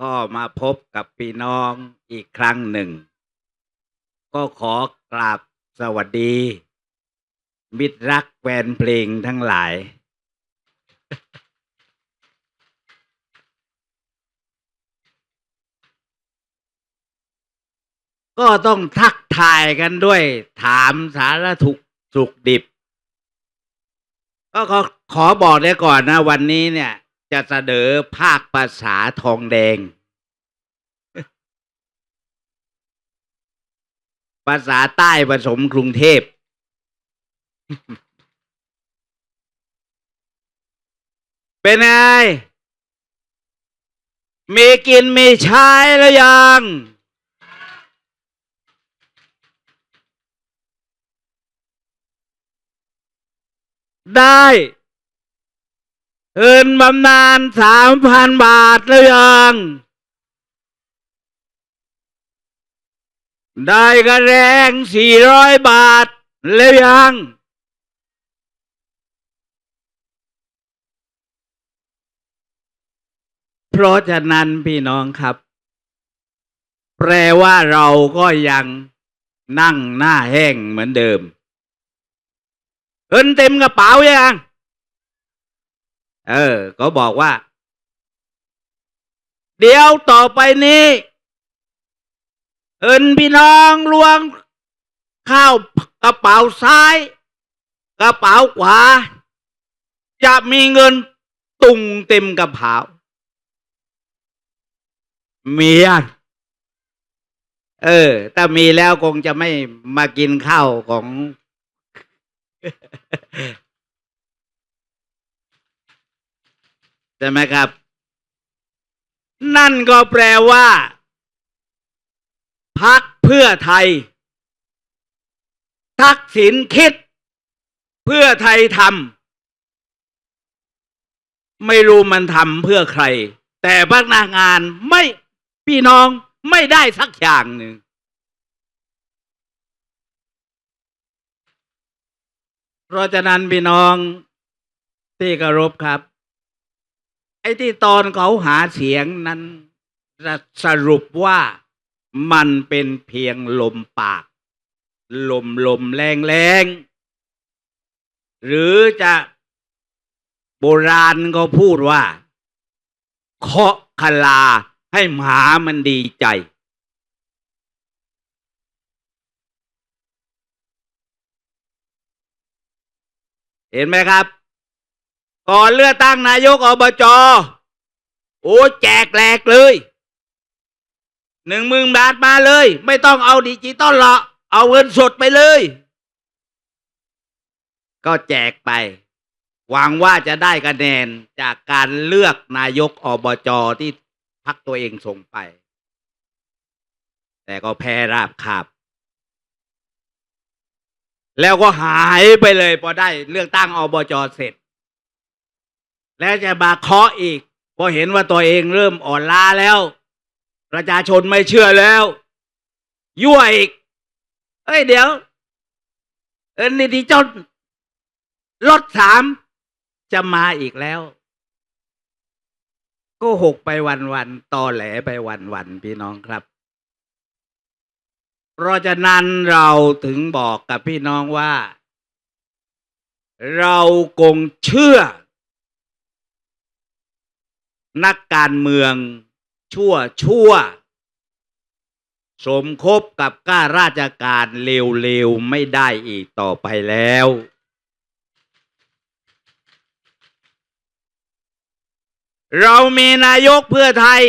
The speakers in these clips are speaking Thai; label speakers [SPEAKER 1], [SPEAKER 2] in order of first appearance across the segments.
[SPEAKER 1] ก็มาพบกับพี่น้องอีกครั้งหนึ่ง ก็ขอกราบสวัสดี มิตรรักแฟนเพลงทั้งหลาย ก็ต้องทักทายกันด้วย ถามสารถุกสุกดิบ ก็ขอขอบอกได้ก่อนนะ วันนี้เนี่ย จะเสนอภาคภาษาทองแดง ภาษาใต้ผสมกรุงเทพ เป็นไง มีกินมีใช้แล้วยังได้ เอินบำนาญสามพันบาทแล้วยัง ได้กระแรงสี่ร้อยบาทแล้วยังเพราะฉะนั้นพี่น้องครับ แปลว่าเราก็ยังนั่งหน้าแห้งเหมือนเดิมเงินเต็มกระเป๋ายัง เออ ก็บอกว่า เดี๋ยวต่อไปนี้เอินพี่น้องลวงข้าวกระเป๋าซ้าย กระเป๋าขวา จะมีเงินตุงเต็มกระเป๋ามีอะเออ ถ้ามีแล้วคงจะไม่มากินข้าวของ ช่ไหมครับ นั่นก็แปลว่า พักเพื่อไทย ทักษิณคิด เพื่อไทยทำไม่รู้มันทำเพื่อใคร แต่พนักงานไม่พี่น้องไม่ได้สักอย่างหนึ่งเพราะฉะนั้นพี่น้องที่เคารพครับ ไอ้ที่ตอนเขาหาเสียงนั้นสรุปว่ามันเป็นเพียงลมปาก ลมลมแรงแรงหรือจะโบราณก็พูดว่าเคาะคลาให้หมามันดีใจ เห็นไหมครับ ก่อนเลือกตั้งนายกอบจโอ้แจกแหลกเลยหนึ่งหมื่นบาทมาเลย ไม่ต้องเอาดิจิตอลหรอกเอาเงินสดไปเลย ก็แจกไป หวังว่าจะได้คะแนนจากการเลือกนายกอบจที่พักตัวเองส่งไป แต่ก็แพ้ราบคาบ แล้วก็หายไปเลยพอได้เลือกตั้งอบจเสร็จ แล้วจะมาเคาะอีกพอเห็นว่าตัวเองเริ่มอ่อนล้าแล้ว ประชาชนไม่เชื่อแล้ว ยั่วอีก เอ้ยเดี๋ยว เอ็นดีจนลดสามจะมาอีกแล้ว ก็หกไปวันวันตอแหลไปวันวันพี่น้องครับ เพราะฉะนั้นเราถึงบอกกับพี่น้องว่า เราคงเชื่อ นักการเมืองชั่วชั่ว สมคบกับข้าราชการเลวๆ ไม่ได้อีกต่อไปแล้ว เรามีนายกเพื่อไทย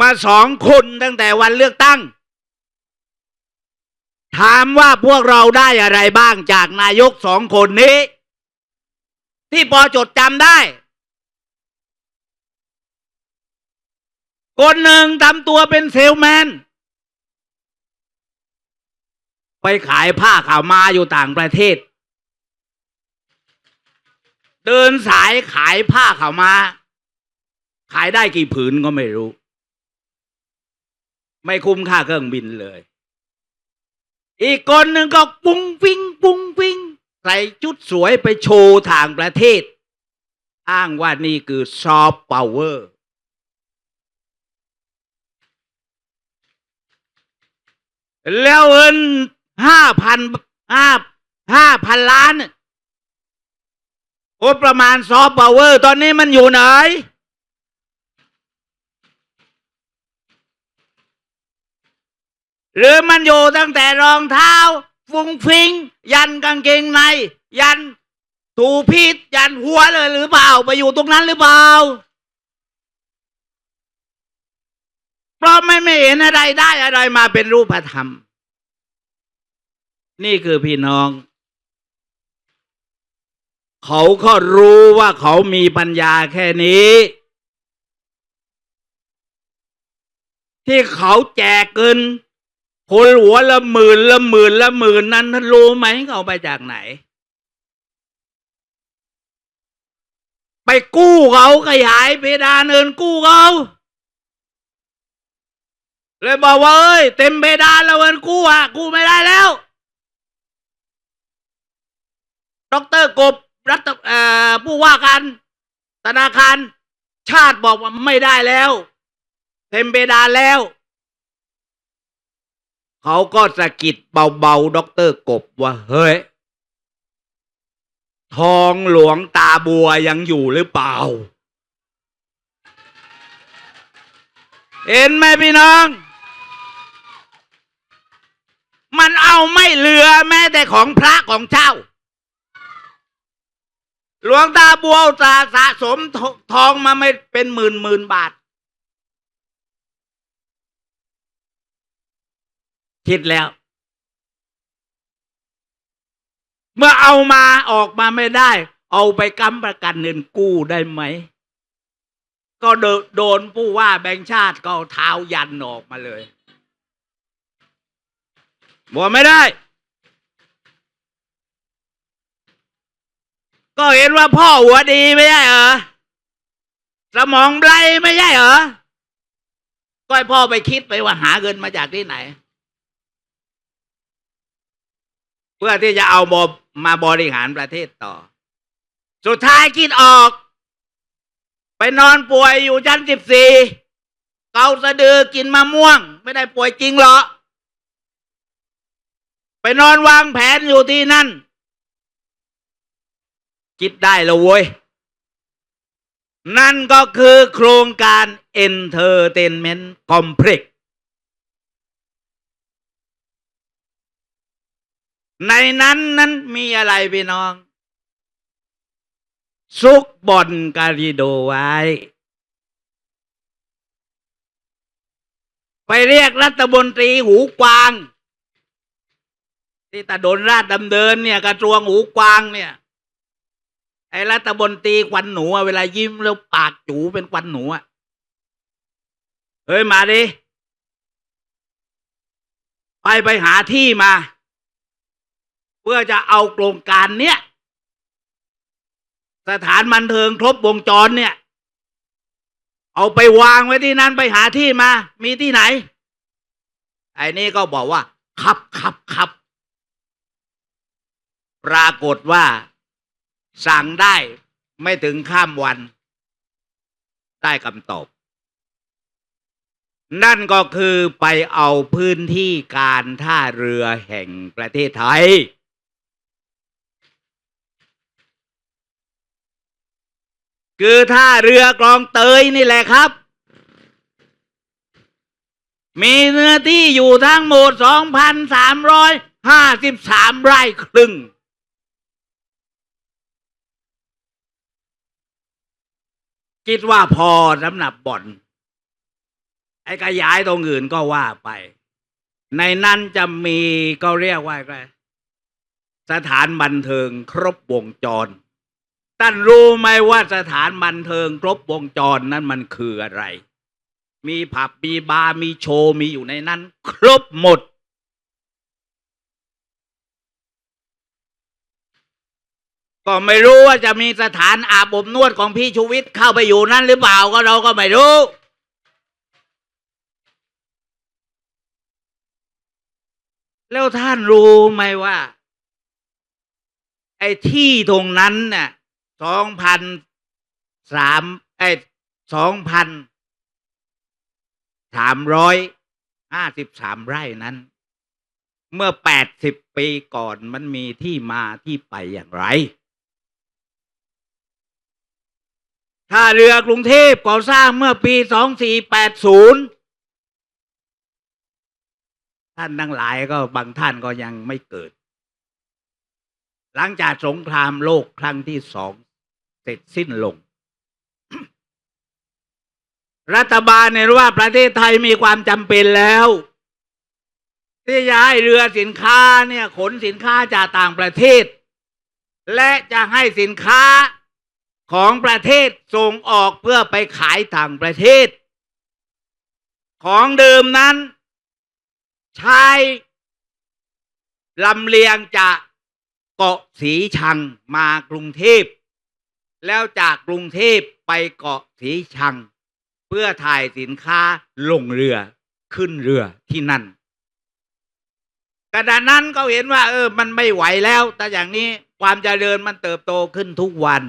[SPEAKER 1] มาสองคนตั้งแต่วันเลือกตั้ง ถามว่าพวกเราได้อะไรบ้างจากนายกสองคนนี้ ที่พอจดจำได้ คนหนึ่งทำตัวเป็นเซลแมน ไปขายผ้าขาวมาอยู่ต่างประเทศ เดินสายขายผ้าขาวมา ขายได้กี่ผืนก็ไม่รู้ ไม่คุ้มค่าเครื่องบินเลย อีกคนหนึ่งก็ปุ้งฟิงปุ้งฟิงใส่ชุดสวยไปโชว์ทางประเทศ อ้างว่านี่คือซอฟต์พาวเวอร์ แล้วเงินห้าพันห้าห้าพันล้านโอประมาณซอฟต์พาวเวอร์ตอนนี้มันอยู่ไหน หรือมันอยู่ตั้งแต่รองเท้า ฟุ้งฟิง ยันกางเกงใน ยันถูพิษยันหัวเลยหรือเปล่า ไปอยู่ตรงนั้นหรือเปล่า เพราะไม่ไม่เห็นอะไรได้อะไรมาเป็นรูปธรรม นี่คือพี่น้อง เขาก็รู้ว่าเขามีปัญญาแค่นี้ ที่เขาแจกเงินคนหัวละหมื่นละหมื่นละหมื่นนั้นท่านรู้ไหมเขาไปจากไหน ไปกู้เขาขยายเพดานเงินกู้เขา เลยบอกว่าเอ้ยเต็มเพดานแล้วเงินกู้อะกูไม่ได้แล้วดอกเตอรกบรัฐผู้ว่าการธนาคาร ชาติบอกว่าไม่ได้แล้ว เต็มเพดานแล้ว เขาก็สะกิดเบาๆด็อกเตอร์กบว่าเฮ้ย ทองหลวงตาบัวยังอยู่หรือเปล่า เห็นไหมพี่น้อง มันเอาไม่เหลือแม้แต่ของพระของเจ้า หลวงตาบัวตาสะสมททองมาไม่เป็นหมื่นหมื่นบาท คิดแล้ว เมื่อเอามาออกมาไม่ได้ เอาไปกำประกันเงินกู้ได้ไหม ก็โดโดนผู้ว่าแบงค์ชาติก็เอาเท้ายันออกมาเลย บอกไม่ได้ ก็เห็นว่าพ่อหัวดีไม่ใช่เหรอ สมองไบรไม่ใช่เหรอ ก็ให้พ่อไปคิดไปว่าหาเงินมาจากที่ไหน เพื่อที่จะเอาบมาบริหารประเทศต่อ สุดท้ายคิดออก ไปนอนป่วยอยู่ชั้นสิบสี่เกาสะดือกินมะม่วง ไม่ได้ป่วยจริงหรอก ไปนอนวางแผนอยู่ที่นั่น คิดได้แล้วเว้ย นั่นก็คือโครงการ Entertainment Complex ในนั้นนั้นมีอะไรพี่น้อง ซุกบอนการิโดไว้ ไปเรียกรัฐมนตรีหูกวาง ที่ตาดนราชดำเนินเนี่ยกระทรวงหูกวางเนี่ย ไอ้รัฐมนตรีควันหนูเวลายิ้มแล้วปากจูเป็นควันหนูอะเฮ้ยมาดิไปไปหาที่มา เพื่อจะเอาโครงการเนี้ยสถานบันเทิงครบวงจรเนี่ย เอาไปวางไว้ที่นั่นไปหาที่มา มีที่ไหน ไอ้นี่ก็บอกว่าครับครับครับ รากฏว่า สั่งได้ไม่ถึงข้ามวัน ได้คำตอบ นั่นก็คือไปเอาพื้นที่การท่าเรือแห่งประเทศไทย คือท่าเรือกลองเตยนี่แหละครับมีเนื้อที่อยู่ทั้งหมด 2,353 ไร่ครึ่ง คิดว่าพอสำหรับบ่อน ไอ้ขยายตรงอื่นก็ว่าไป ในนั้นจะมีก็เรียกว่าอะไรสถานบันเทิงครบวงจรท่านรู้ไหมว่าสถานบันเทิงครบวงจรนั้นมันคืออะไร มีผับมีบาร์มีโชว์มีอยู่ในนั้น ครบหมด ก็ไม่รู้ว่าจะมีสถานอาบอบนวดของพี่ชูวิทย์เข้าไปอยู่นั่นหรือเปล่าก็เราก็ไม่รู้แล้วท่านรู้ไหมว่า ไอ้ที่ตรงนั้นเนี่ยสองพันสามไอ้สองพันสามร้อยห้าสิบสามไร่นั้น เมื่อแปดสิบปีก่อนมันมีที่มาที่ไปอย่างไร ถ้าเรือกรุงเทพก่อสร้างเมื่อปีสองสี่แปดศูนย์ท่านทั้งหลายก็บางท่านก็ยังไม่เกิด หลังจากสงครามโลกครั้งที่สองเสร็จสิ้นลง รัฐบาลเห็นว่าประเทศไทยมีความจำเป็นแล้ว ที่จะให้เรือสินค้าเนี่ยขนสินค้าจากต่างประเทศ และจะให้สินค้า ของประเทศส่งออกเพื่อไปขายต่างประเทศ ของเดิมนั้น ใช้ลำเลียงจากเกาะสีชังมากรุงเทพ แล้วจากกรุงเทพไปเกาะสีชัง เพื่อถ่ายสินค้าลงเรือขึ้นเรือที่นั่นขณะนั้นเขาเห็นว่า เออ มันไม่ไหวแล้ว แต่อย่างนี้ความเจริญมันเติบโตขึ้นทุกวัน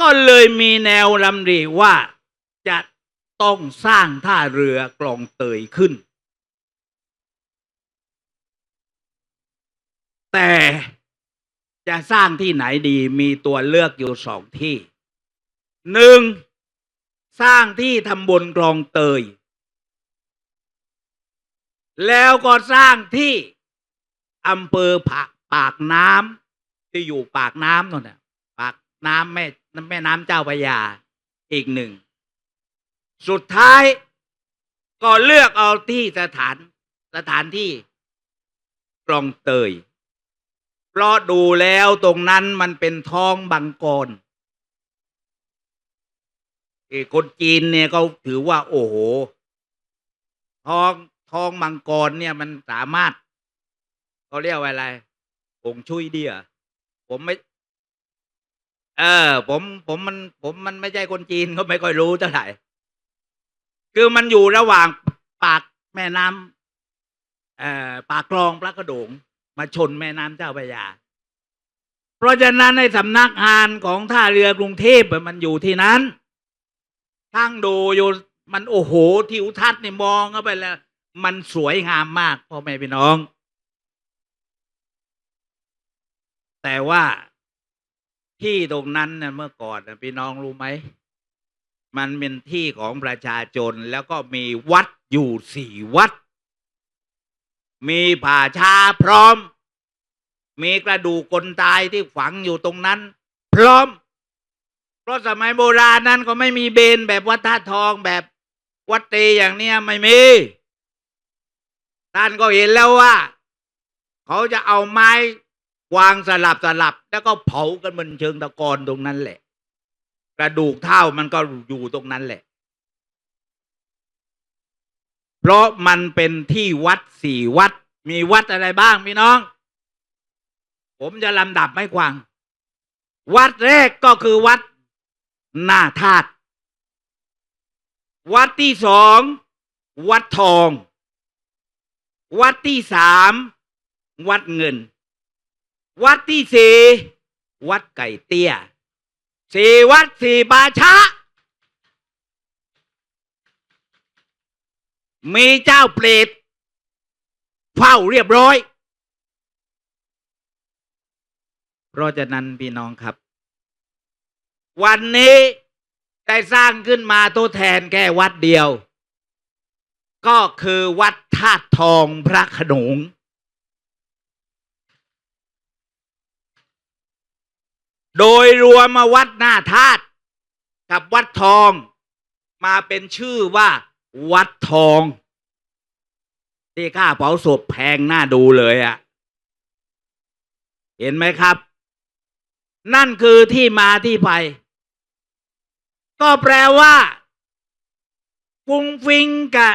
[SPEAKER 1] ก็เลยมีแนวลำรีว่าจะต้องสร้างท่าเรือกลองเตยขึ้น แต่จะสร้างที่ไหนดีมีตัวเลือกอยู่สองที่หนึ่งสร้างที่ทำบนกลองเตย แล้วก็สร้างที่อำเภอปากปากน้ำที่อยู่ปากน้ำนั่นน่ะปากน้ำแม่ แม่น้ำเจ้าพระยาอีกหนึ่ง สุดท้ายก็เลือกเอาที่สถานสถานที่กลองเตย เพราะดูแล้วตรงนั้นมันเป็นท้องบังกรเอ้คนจีนเนี่ยเขาถือว่าโอ้โหท้องท้องมังกรเนี่ยมันสามารถเขาเรียกว่าอะไรผงชุยเดียผมไม่ เออ ผมผมมัน ผมมันไม่ใช่คนจีนก็ไม่ค่อยรู้เท่าไหร่คือมันอยู่ระหว่างปากแม่น้ำเอ่อปากคลองพระโขนงมาชนแม่น้ำเจ้าพระยา เพราะฉะนั้นในสำนักงานของท่าเรือกรุงเทพมันอยู่ที่นั้นทั้งดูอยู่มันโอ้โหทิวทัศน์นี่มองเข้าไปแล้ว มันสวยงามมากพ่อแม่พี่น้อง แต่ว่า ที่ตรงนั้นเนี่ยเมื่อก่อนนะพี่น้องรู้ไหม มันเป็นที่ของประชาชนแล้วก็มีวัดอยู่สี่วัด มีป่าชาพร้อม มีกระดูกคนตายที่ฝังอยู่ตรงนั้น พร้อม เพราะสมัยโบราณนั้นก็ไม่มีเบนแบบวัดท่าทองแบบวัดเตอย่างเนี้ยไม่มีท่านก็เห็นแล้วว่า เขาจะเอาไม้ วางสลับสลับแล้วก็เผากันบนเชิงตะกอนตรงนั้นแหละ กระดูกเท่ามันก็อยู่ตรงนั้นแหละ เพราะมันเป็นที่วัดสี่วัด มีวัดอะไรบ้างพี่น้อง ผมจะลำดับให้ฟังวัดแรกก็คือวัดหน้าธาตุวัดที่สองวัดทอง วัดที่สามวัดเงิน วัดที่สี่วัดไก่เตี้ยสี่วัดสี่บาชะ มีเจ้าเปรตเฝ้าเรียบร้อย เพราะฉะนั้นพี่น้องครับ วันนี้ได้สร้างขึ้นมาตัวแทนแค่วัดเดียว ก็คือวัดธาตุทองพระขนง โดยรวมมาวัดหน้าธาตุกับวัดทอง มาเป็นชื่อว่า วัดทองที่ค่าเผาศพแพงหน่าดูเลยอะ่ะ เห็นไหมครับ นั่นคือที่มาที่ไป ก็แปลว่าฟุ้งฟิงกับ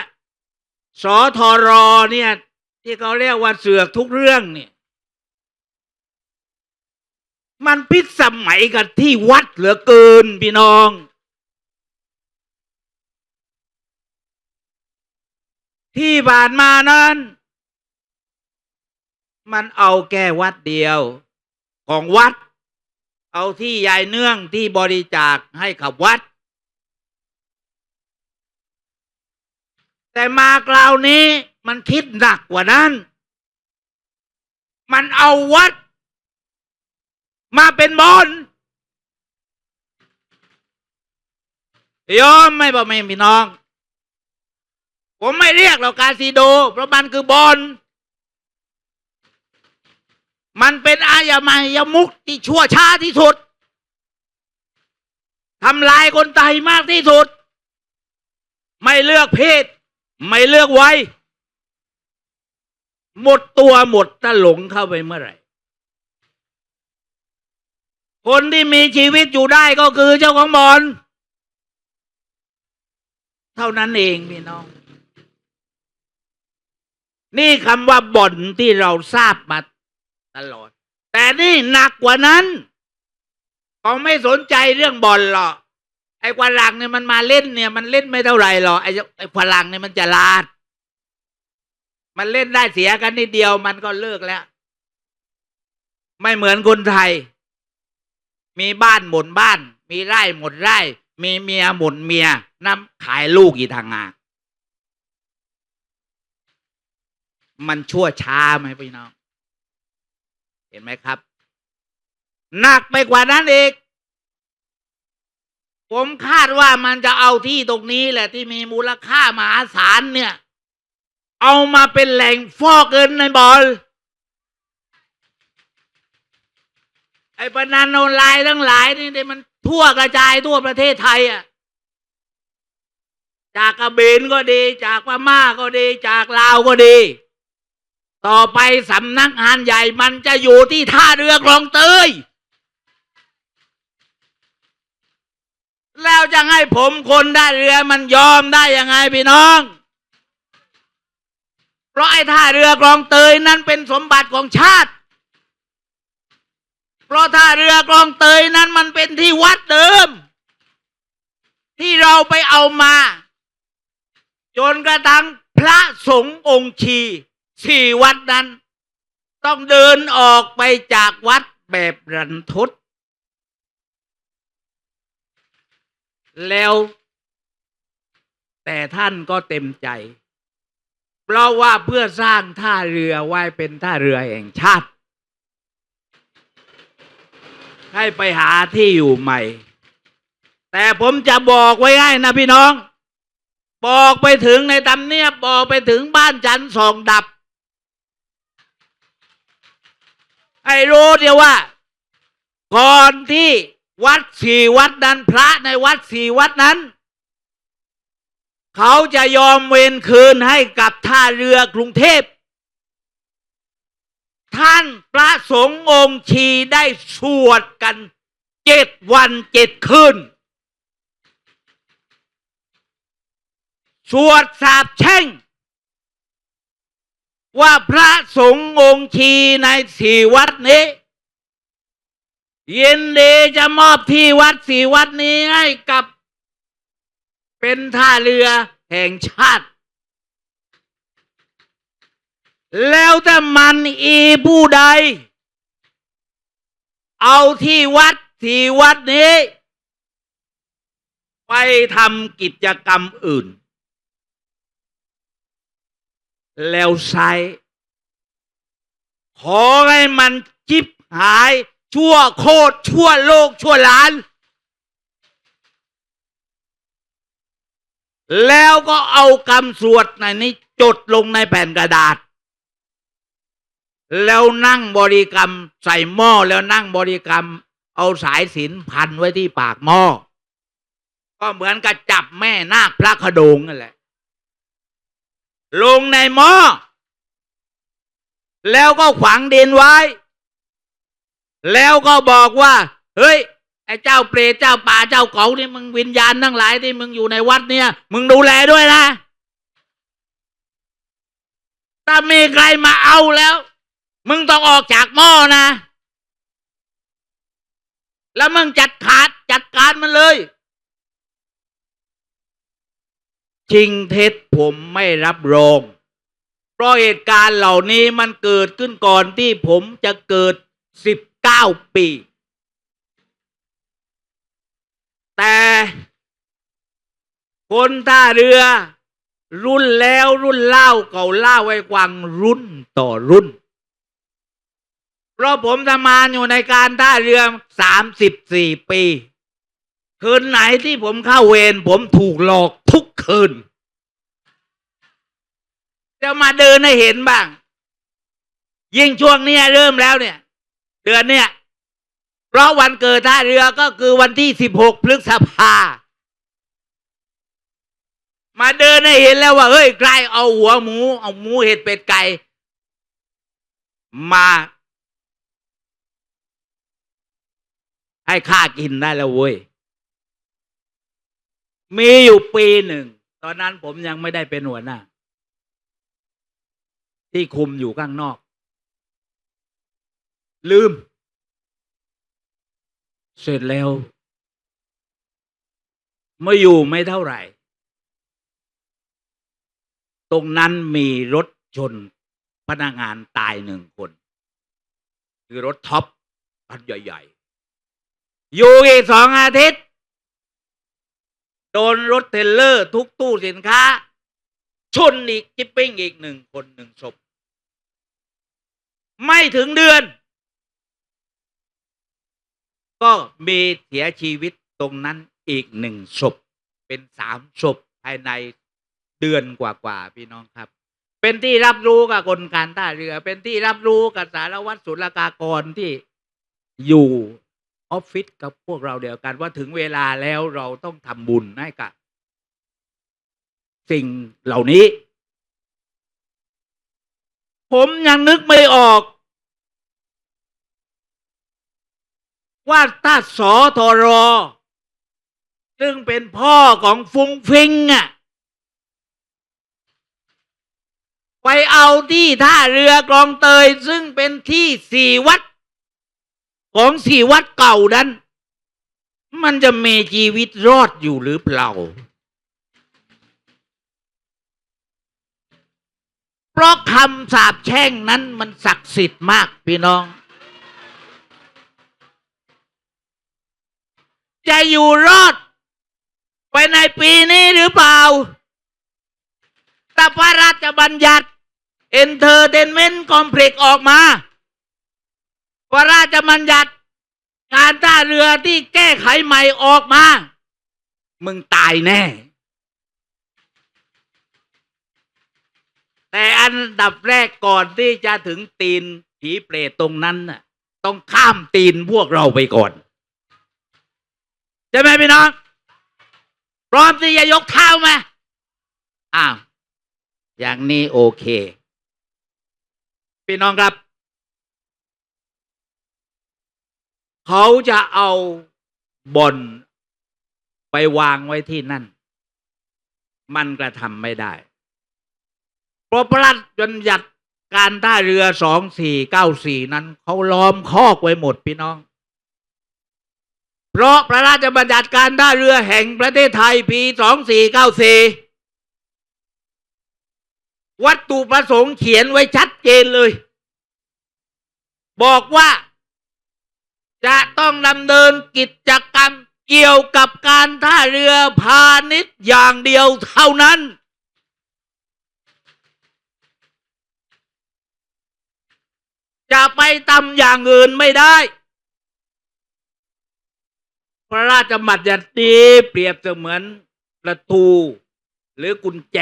[SPEAKER 1] สอทอรอเนี่ย ที่เขาเรียกว่าเสือกทุกเรื่องเนี่ย มันพิษสมัยกับที่วัดเหลือเกินพี่น้อง ที่ผ่านมานั้น มันเอาแก้วัดเดียวของวัด เอาที่ยายเนื่องที่บริจาคให้กับวัด แต่มาคราวนี้มันคิดหนักกว่านั้น มันเอาวัด มาเป็นบอลยอมไม่บอกไม่พี่น้อง ผมไม่เรียกหรอกกาซีโด เพราะมันคือบอลมันเป็นอายามายมุกที่ชั่วช้าที่สุดทำลายคนไทยมากที่สุด ไม่เลือกเพศ ไม่เลือกวัยหมดตัวหมดถ้าหลงเข้าไปเมื่อไหร่ คนที่มีชีวิตอยู่ได้ก็คือเจ้าของบอลเท่านั้นเองพี่น้อง นี่คำว่าบ่อนที่เราทราบมาตลอด แต่นี่หนักกว่านั้นเขาไม่สนใจเรื่องบอลหรอกไอ้ฝรั่งเนี่ยมันมาเล่นเนี่ย มันเล่นไม่เท่าไหร่หรอกไอ้เจ้าไอ้ฝรั่งเนี่ยมันจะลาด มันเล่นได้เสียกันนิดเดียวมันก็เลิกแล้ว ไม่เหมือนคนไทย มีบ้านหมุนบ้าน มีไร่หมดไร่ มีเมียหมุนเมียน้ำขายลูกอีทางงานมันชั่วช้าไหมพี่น้อง เห็นไหมครับ หนักไปกว่านั้นอีก ผมคาดว่ามันจะเอาที่ตรงนี้แหละที่มีมูลค่ามหาศาลเนี่ย เอามาเป็นแหล่งฟอกเงินในบอล อ้ปนันออนไลน์ทั้งหลายนี่เนี่ยมันทั่วกระจายทั่วประเทศไทยอะจากกระเบนก็ดี จากพม่าก็ดี จากลาวก็ดี ต่อไปสำนักงานใหญ่มันจะอยู่ที่ท่าเรือคลองเตยแล้วจะให้ผมคนได้เรือมันยอมได้ยังไงพี่น้อง เพราะไอ้ท่าเรือคลองเตยนั้นเป็นสมบัติของชาติ เพราะท่าเรือคลองเตยนั้นมันเป็นที่วัดเดิม ที่เราไปเอามา จนกระทั่งพระสงฆ์องค์ชีสี่วัดนั้น ต้องเดินออกไปจากวัดแบบรันทดแล้ว แต่ท่านก็เต็มใจ เพราะว่าเพื่อสร้างท่าเรือไว้เป็นท่าเรือแห่งชาติ ให้ไปหาที่อยู่ใหม่ แต่ผมจะบอกไว้ให้นะพี่น้อง บอกไปถึงในตำเนียบบอกไปถึงบ้านจันทร์สองดับให้รู้เดียวว่า ก่อนที่วัดสี่วัดนั้นพระในวัดสี่วัดนั้น เขาจะยอมเวรคืนให้กับท่าเรือกรุงเทพ ท่านพระสงฆ์องค์ชีได้สวดกันเจ็ดวันเจ็ดคืนสวดสาบแช่ง ว่าพระสงฆ์องค์ชีในสี่วัดนี้ยินดีจะมอบที่วัดสี่วัดนี้ให้กับเป็นท่าเรือแห่งชาติ แล้วแต่มันอีผู้ใด เอาที่วัดสี่วัดนี้ ไปทำกิจกรรมอื่น แล้วใช้ขอให้มันจิบหาย ชั่วโคตรชั่วโลกชั่วล้าน แล้วก็เอาคำสวดในนี้จดลงในแผ่นกระดาษ แล้วนั่งบริกรรม ใส่หม้อแล้วนั่งบริกรรม เอาสายสิญจนพันไว้ที่ปากหม้อ ก็เหมือนกับจับแม่นาคพระขดงนั่นแหละ ลงในหม้อ แล้วก็ขวางดินไว้ แล้วก็บอกว่า เฮ้ยไอ้เจ้าเปรตเจ้าป่าเจ้าเขานี่มึงวิญญาณทั้งหลายที่มึงอยู่ในวัดเนี่ย มึงดูแลด้วยนะ ถ้ามีใครมาเอาแล้ว มึงต้องออกจากหม้อนะ แล้วมึงจัดขาดจัดการมันเลยจริงเท็จผมไม่รับรอง เพราะเหตุการณ์เหล่านี้มันเกิดขึ้นก่อนที่ผมจะเกิดสิบเก้าปี แต่คนท่าเรือ รุ่นแล้วรุ่นเล่าเก่าเล่าไว้กวางรุ่นต่อรุ่น เพราะผมทำงานอยู่ในการท่าเรือสามสิบสี่ปี คืนไหนที่ผมเข้าเวรผมถูกหลอกทุกคืน จะมาเดินให้เห็นบ้าง ยิ่งช่วงนี้เริ่มแล้วเนี่ย เดือนเนี่ย เพราะวันเกิดท่าเรือก็คือวันที่สิบหกพฤษภามาเดินให้เห็นแล้วว่าเฮ้ยใครเอาหัวหมู เอาหมูเห็ดเป็ดไก่ มา ให้ข้ากินได้แล้วเว้ย มีอยู่ปีหนึ่ง ตอนนั้นผมยังไม่ได้เป็นหัวหน้า ที่คุมอยู่ข้างนอก ลืม เสร็จแล้วไม่อยู่ไม่เท่าไหร่ ตรงนั้นมีรถชนพนักงานตายหนึ่งคน คือรถท็อปคันใหญ่ อยู่อีกสองอาทิตย์ โดนรถเทรลเลอร์ทุกตู้สินค้า ชนอีกจิปปิ้งอีกหนึ่งคนหนึ่งศพไม่ถึงเดือน ก็มีเสียชีวิตตรงนั้นอีกหนึ่งศพ เป็นสามศพภายในเดือนกว่าๆพี่น้องครับ เป็นที่รับรู้กับคนการท่าเรือ เป็นที่รับรู้กับสารวัตรศุลกากรที่อยู่ ออฟฟิศกับพวกเราเดียวกันว่าถึงเวลาแล้วเราต้องทำบุญให้กับ สิ่งเหล่านี้ ผมยังนึกไม่ออก ว่าถ้าสอทอรอ ซึ่งเป็นพ่อของฟุงฟิงอะไปเอาที่ท่าเรือกลองเตยซึ่งเป็นที่สี่วัด ของสี่วัดเก่านั้น มันจะมีชีวิตรอดอยู่หรือเปล่า เพราะคำสาปแช่งนั้นมันศักดิ์สิทธิ์มากพี่น้อง จะอยู่รอด ไปในปีนี้หรือเปล่าแต่พระราชบัญญัติเอนเตอร์เทนเมนต์คอมเพล็กออกมา พระราชบัญญัติ การท่าเรือที่แก้ไขใหม่ออกมา มึงตายแน่ แต่อันดับแรกก่อนที่จะถึงตีนผีเปรตตรงนั้นน่ะ ต้องข้ามตีนพวกเราไปก่อนใช่ไหมพี่น้องพร้อมที่จะยกเท้าไหมอ้าว อย่างนี้โอเค พี่น้องครับ เขาจะเอาบ่อนไปวางไว้ที่นั่น มันกระทำไม่ได้เพราะพระราชบัญญัติการท่าเรือสองสี่เก้าสี่นั้นเขาล้อมคอกไว้หมดพี่น้อง เพราะพระราชบัญญัติการท่าเรือแห่งประเทศไทยปีสองสี่เก้าสี่วัตถุประสงค์เขียนไว้ชัดเจนเลย บอกว่า จะต้องดำเนินกิจกรรมเกี่ยวกับการท่าเรือพาณิชย์อย่างเดียวเท่านั้น จะไปทำอย่างอื่นไม่ได้ พระราชบัญญัตินี้เปรียบเสมือนประตูหรือกุญแจ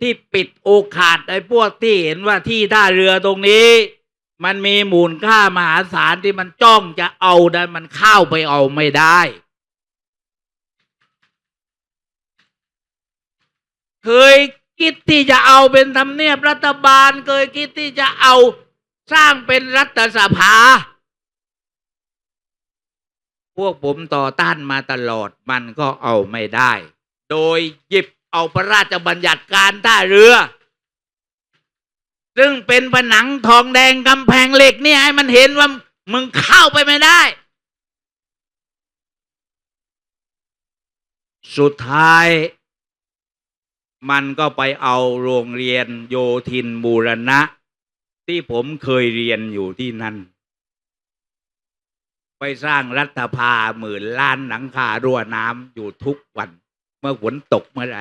[SPEAKER 1] ที่ปิดโอกาสไอ้พวกที่เห็นว่าที่ท่าเรือตรงนี้ มันมีมูลค่ามหาศาลที่มันจ้องจะเอาดันมันเข้าไปเอาไม่ได้ เคยคิดที่จะเอาเป็นทำเนียบรัฐบาล เคยคิดที่จะเอาสร้างเป็นรัฐสภา พวกผมต่อต้านมาตลอดมันก็เอาไม่ได้ โดยหยิบเอาพระราชบัญญัติการท่าเรือ ซึ่งเป็นผนังทองแดงกำแพงเหล็กเนี่ยให้มันเห็นว่ามึงเข้าไปไม่ได้ สุดท้าย มันก็ไปเอาโรงเรียนโยธินบูรณะ ที่ผมเคยเรียนอยู่ที่นั่น ไปสร้างรัฐภาหมื่นล้านหลังคารั่วน้ำอยู่ทุกวัน เมื่อฝนตกเมื่อไร